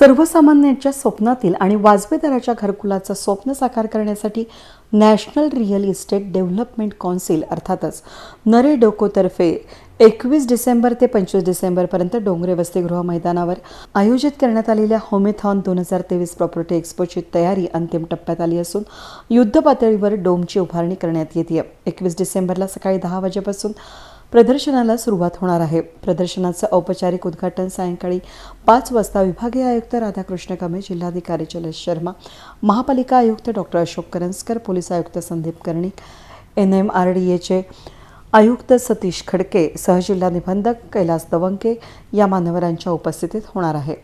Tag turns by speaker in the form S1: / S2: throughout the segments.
S1: सर्वसामान्यांच्या स्वप्नातील आणि वाजवेदाराच्या घरकुलाचं स्वप्न साकार करण्यासाठी national real estate development council अर्थातच नरे डोकोतर्फे एकवीस डिसेंबर ते पंचवीस डिसेंबरपर्यंत डोंगरे वसतिगृह मैदानावर आयोजित करण्यात आलेल्या होमेथॉन दोन हजार तेवीस प्रॉपर्टी एक्स्पोची तयारी अंतिम टप्प्यात आली असून युद्ध पातळीवर डोमची उभारणी करण्यात येते एकवीस डिसेंबरला सकाळी दहा वाजेपासून प्रदर्शनाला सुरुवात होणार आहे. प्रदर्शनाचं औपचारिक उद्घाटन सायंकाळी पाच वाजता विभागीय आयुक्त राधाकृष्ण कांबळे जिल्हाधिकारी जलेश शर्मा महापालिका आयुक्त डॉक्टर अशोक करंजकर पोलीस आयुक्त Sandeep Karnik N M R D एचे आयुक्त सतीश खडके सहजिल्हा निबंधक कैलास दवंके या मान्यवरांच्या उपस्थितीत होणार आहे.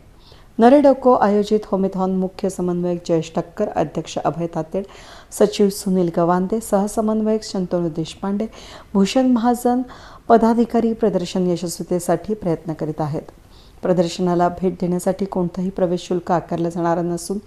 S1: नरेडोको आयोजित होमेथॉन मुख्य समन्वयक जयेश ठक्कर अध्यक्ष अभय तातेड सचिव सुनील गवांदे सहसमन्वयक शंतनू देशपांडे भूषण महाजन पदाधिकारी प्रदर्शन यशस्वीतेसाठी प्रयत्न करीत आहेत. प्रदर्शनाला भेट देण्यासाठी कोणतंही प्रवेश शुल्क आकारलं जाणार नसून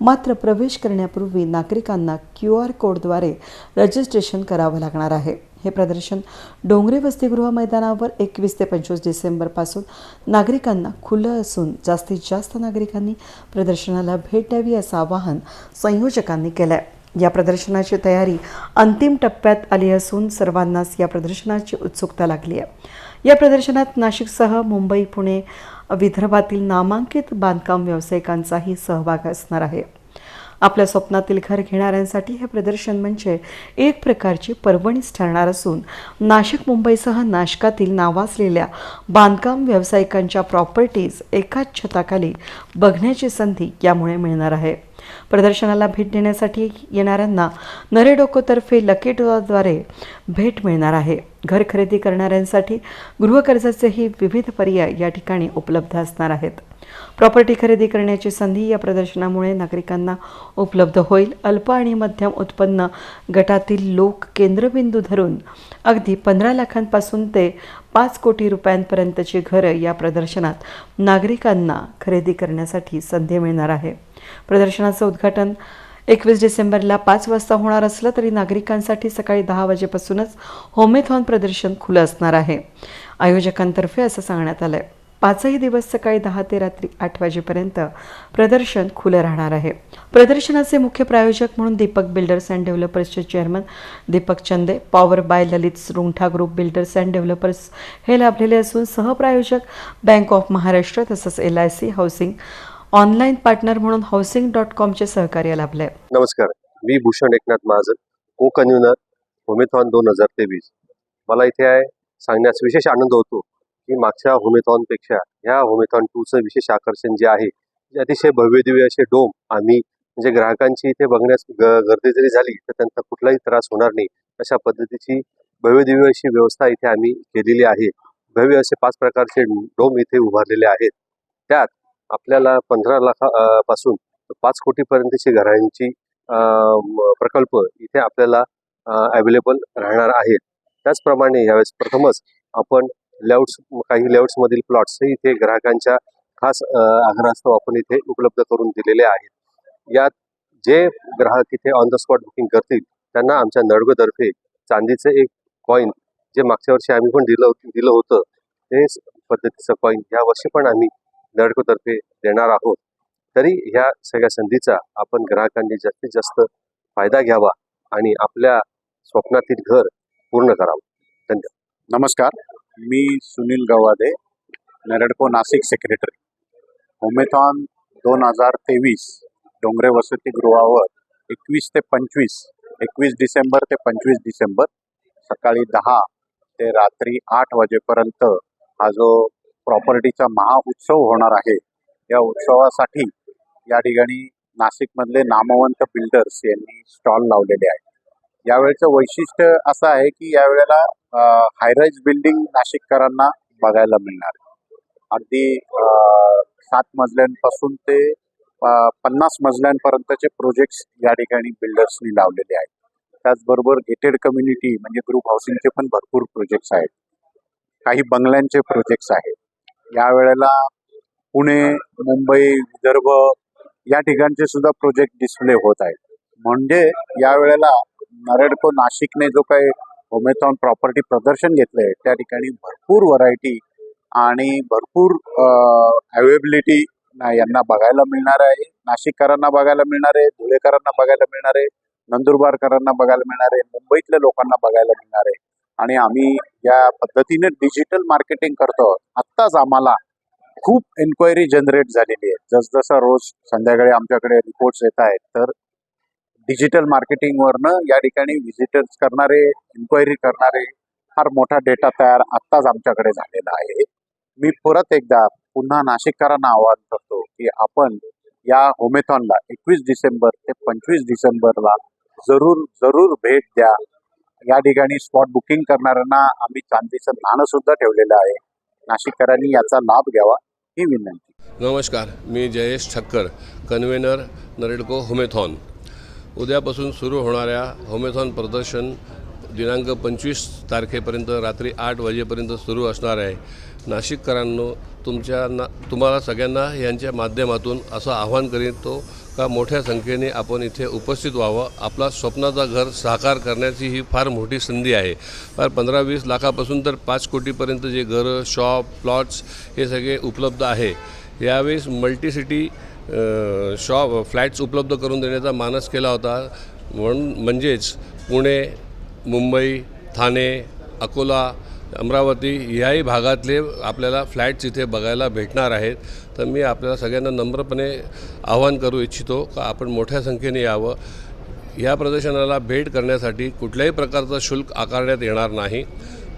S1: मात्र प्रवेश करण्यापूर्वी नागरिकांना क्यू आर कोडद्वारे रजिस्ट्रेशन करावं लागणार आहे. हे प्रदर्शन डोंगरे वसतिगृह मैदानावर एकवीस ते पंचवीस डिसेंबरपासून नागरिकांना खुलं असून जास्तीत जास्त नागरिकांनी प्रदर्शनाला भेट द्यावी असं आवाहन संयोजकांनी केलं आहे या प्रदर्शनाची तयारी अंतिम टप्प्यात आली असून सर्वांनाच या प्रदर्शनाची उत्सुकता लागली आहे. या प्रदर्शनात नाशिकसह मुंबई पुणे विदर्भातील नामांकित बांधकाम व्यावसायिकांचाही सहभाग असणार आहे. आपल्या स्वप्नातील घर घेणाऱ्यांसाठी हे प्रदर्शन म्हणजे एक प्रकारची पर्वणीच ठरणार असून नाशिक मुंबईसह नाशकातील नावाजलेल्या बांधकाम व्यावसायिकांच्या प्रॉपर्टीज एकाच छताखाली बघण्याची संधी यामुळे मिळणार आहे. प्रदर्शनाला भेट देण्यासाठी येणाऱ्यांना नरेडोकोतर्फे लकी भेट मिळणार आहे. घर खरेदी करणाऱ्यांसाठी गृहकर्जाचेही विविध पर्याय या ठिकाणी उपलब्ध असणार आहेत. प्रॉपर्टी खरेदी करण्याची संधी या प्रदर्शनामुळे नागरिकांना उपलब्ध होईल. अल्प आणि मध्यम उत्पन्न गटातील लोक केंद्रबिंदू धरून अगदी पंधरा लाखांपासून ते पाच कोटी रुपयांपर्यंतची घरं या प्रदर्शनात नागरिकांना खरेदी करण्यासाठी संधी मिळणार आहे. प्रदर्शनाचं उद्घाटन एकवीस डिसेंबरला पाच वाजता होणार असलं तरी नागरिकांसाठी सकाळी दहा वाजेपासूनच होमेथॉन प्रदर्शन खुलं असणार आहे. आयोजकांतर्फे असं सांगण्यात आलं आहे पाचही दिवस सकाळी दहा ते रात्री आठ वाजेपर्यंत प्रदर्शन खुलं राहणार आहे. प्रदर्शनाचे मुख्य प्रायोजक म्हणून Deepak builders and डेव्हलपर्सचे chairman Deepak Chande power by Lalit Runtha group builders and developers हे लाभलेले असून सहप्रायोजक बँक ऑफ महाराष्ट्र तसंच L I C housing online partner म्हणून हाऊसिंग डॉट कॉमचे सहकार्य लाभले
S2: नमस्कार. मी भूषण एकनाथ महाजन को कन्व्हिनर होमेथॉन दोन हजार तेवीस. मला इथे आहे सांगण्यास विशेष आनंद होतो की मागच्या होमेथॉनपेक्षा ह्या होमेथॉन टूचं विशेष आकर्षण जे आहे जे अतिशय भव्यदिव्य असे डोम आम्ही म्हणजे ग्राहकांची इथे बघण्यास ग गर्दी जरी झाली तर त्यांचा कुठलाही त्रास होणार नाही अशा पद्धतीची भव्यदिव्य अशी व्यवस्था इथे आम्ही केलेली आहे. भव्य असे पाच प्रकारचे डोम इथे उभारलेले आहेत. त्यात आपल्याला पंधरा लाखापासून पाच कोटीपर्यंतची घरांची प्रकल्प इथे आपल्याला अवेलेबल राहणार आहेत त्याचप्रमाणे यावेळेस प्रथमच आपण लेआउट्स काही लेआउट्समधील प्लॉट्सही इथे ग्राहकांच्या खास आग्रहास्तव आपण इथे उपलब्ध करून दिलेले आहेत. यात जे ग्राहक इथे ऑन द स्पॉट बुकिंग करतील त्यांना आमच्या नडगोतर्फे चांदीचं एक कॉईन जे मागच्या वर्षी आम्ही पण दिलं दिलं होतं तेच पद्धतीचं कॉईन या वर्षी पण आम्ही लडकोतर्फे देणार आहोत. तरी ह्या सगळ्या संधीचा आपण ग्राहकांनी जास्तीत जास्त फायदा घ्यावा आणि आपल्या स्वप्नातील घर पूर्ण करावं.
S3: नमस्कार. मी सुनील गवादे नरडको नाशिक सेक्रेटरी होमेथॉन दोन हजार तेवीस डोंगरे वसतिगृहावर एकवीस ते पंचवीस एकवीस डिसेंबर ते पंचवीस डिसेंबर सकाळी दहा ते रात्री आठ वाजेपर्यंत हा जो प्रॉपर्टीचा महाउत्सव होणार आहे. या उत्सवासाठी या ठिकाणी नाशिकमधले नामवंत बिल्डर्स यांनी स्टॉल लावलेले आहेत. यावेळेचं वैशिष्ट्य असं आहे की यावेळेला हायराईज बिल्डिंग नाशिककरांना बघायला मिळणार अगदी सात मजल्यांपासून ते पन्नास मजल्यांपर्यंतचे प्रोजेक्ट्स या ठिकाणी बिल्डर्सनी लावलेले आहेत. त्याचबरोबर गेटेड कम्युनिटी म्हणजे ग्रुप हाऊसिंगचे पण भरपूर प्रोजेक्ट्स आहेत. काही बंगल्यांचे प्रोजेक्ट्स आहेत. यावेळेला पुणे मुंबई विदर्भ या ठिकाणचे सुद्धा प्रोजेक्ट डिस्प्ले होत आहेत. म्हणजे यावेळेला नरेडको नाशिकने जो काही होमेथॉन प्रॉपर्टी प्रदर्शन घेतलंय त्या ठिकाणी भरपूर व्हरायटी आणि भरपूर अवेबिलिटी यांना बघायला मिळणार आहे. नाशिककरांना बघायला मिळणार आहे धुळेकरांना बघायला मिळणार आहे नंदुरबारकरांना बघायला मिळणार आहे मुंबईतल्या लोकांना बघायला मिळणार आहे. आणि आम्ही या पद्धतीने डिजिटल मार्केटिंग करतो आत्ताच आम्हाला खूप एन्क्वायरी जनरेट झालेली आहे. जसजसा रोज संध्याकाळी आमच्याकडे रिपोर्ट्स येत आहेत तर डिजिटल मार्केटिंगवरनं या ठिकाणी व्हिजिटर्स करणारे इन्क्वायरी करणारे फार मोठा डेटा तयार आत्ताच आमच्याकडे झालेला आहे. मी परत एकदा पुन्हा नाशिककरांना आवाहन करतो की आपण या होमेथॉनला एकवीस डिसेंबर ते पंचवीस डिसेंबरला जरूर जरूर भेट द्या. या ठिकाणी स्पॉट बुकिंग करणाऱ्यांना आम्ही चांदीचं नाणं सुद्धा ठेवलेलं आहे. नाशिककरांनी याचा लाभ घ्यावा ही विनंती.
S4: नमस्कार मी जयेश ठक्कर कन्व्हेनर नरेडको होमेथॉन. उद्यापासून सुरू होणाऱ्या होमेथॉन प्रदर्शन दिनांक पंचवीस तारखेपर्यंत रात्री आठ वाजेपर्यंत सुरू असणार आहे. नाशिककरांनो तुमच्या ना तुम्हाला सगळ्यांना यांच्या माध्यमातून असं आव्हान करीतो का मोठ्या संख्येने आपण इथे उपस्थित व्हावं? आपला स्वप्नाचा घर साकार करण्याची ही फार मोठी संधी आहे. फार पंधरा वीस लाखापासून तर पाच कोटीपर्यंत जे घरं शॉप प्लॉट्स हे सगळे उपलब्ध आहे. यावेळेस मल्टीसिटी शॉप फ्लॅट्स उपलब्ध करून देण्याचा मानस केला होता. म्हणून म्हणजेच पुणे मुंबई ठाणे अकोला अमरावती याही भागातले आपल्याला फ्लॅट्स इथे बघायला भेटणार आहेत. तर मी आपल्याला सगळ्यांना नम्रपणे आवाहन करू इच्छितो का आपण मोठ्या संख्येने यावं. या प्रदर्शनाला भेट करण्यासाठी कुठल्याही प्रकारचं शुल्क आकारण्यात येणार नाही.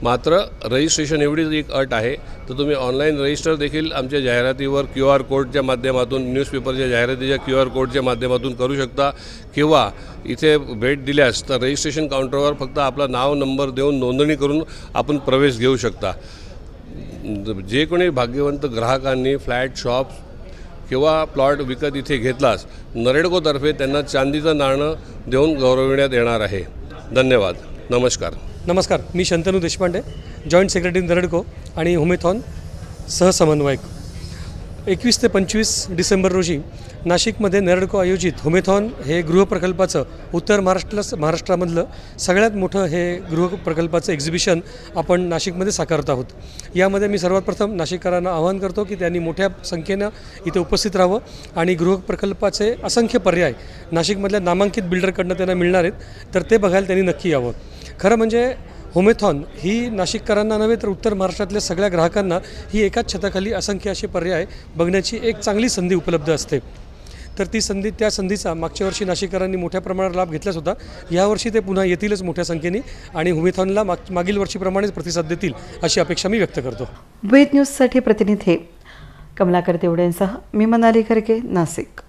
S4: मात्र रजिस्ट्रेशन एवढीच एक अट आहे तर तुम्ही ऑनलाईन रजिस्टर देखील आमच्या जाहिरातीवर क्यू आर कोडच्या माध्यमातून न्यूजपेपरच्या जाहिरातीच्या क्यू आर कोडच्या माध्यमातून करू शकता. किंवा इथे भेट दिल्यास तर रजिस्ट्रेशन काउंटरवर फक्त आपला नाव नंबर देऊन नोंदणी करून आपण प्रवेश घेऊ शकता. जे कोणी भाग्यवंत ग्राहकांनी फ्लॅट शॉप किंवा प्लॉट विकत इथे घेतलास नरेडकोतर्फे त्यांना चांदीचं नाणं देऊन गौरविण्यात येणार आहे. धन्यवाद. नमस्कार.
S5: नमस्कार मी शंतनू देशपांडे जॉईंट सेक्रेटरी नरडको आणि हुमेथॉन सहसमन्वयक एकवीस ते पंचवीस डिसेंबर रोजी नाशिकमध्ये नरडको आयोजित हुमेथॉन हे गृहप्रकल्पाचं उत्तर महाराष्ट्र महाराष्ट्रामधलं सगळ्यात मोठं हे गृहप्रकल्पाचं एक्झिबिशन आपण नाशिकमध्ये साकारत आहोत. यामध्ये मी सर्वात प्रथम नाशिककरांना आवाहन करतो की त्यांनी मोठ्या संख्येनं इथे उपस्थित राहावं आणि गृहप्रकल्पाचे असंख्य पर्याय नाशिकमधल्या नामांकित बिल्डरकडनं त्यांना मिळणार आहेत तर ते बघायला त्यांनी नक्की यावं. खरं म्हणजे होमेथॉन ही नाशिककरांना नव्हे तर उत्तर महाराष्ट्रातल्या सगळ्या ग्राहकांना ही एकाच छताखाली असंख्य असे पर्याय बघण्याची एक चांगली संधी उपलब्ध असते. तर ती संधी त्या संधीचा मागच्या वर्षी नाशिककरांनी मोठ्या प्रमाणात लाभ घेतलाच होता यावर्षी ते पुन्हा येतीलच मोठ्या संख्येने आणि हुमेथॉनला माग मागील वर्षीप्रमाणेच प्रतिसाद देतील अशी अपेक्षा मी व्यक्त करतो.
S1: वेद न्यूजसाठी प्रतिनिधी कमलाकर देवड्यांसह मी मनाली खरके नाशिक.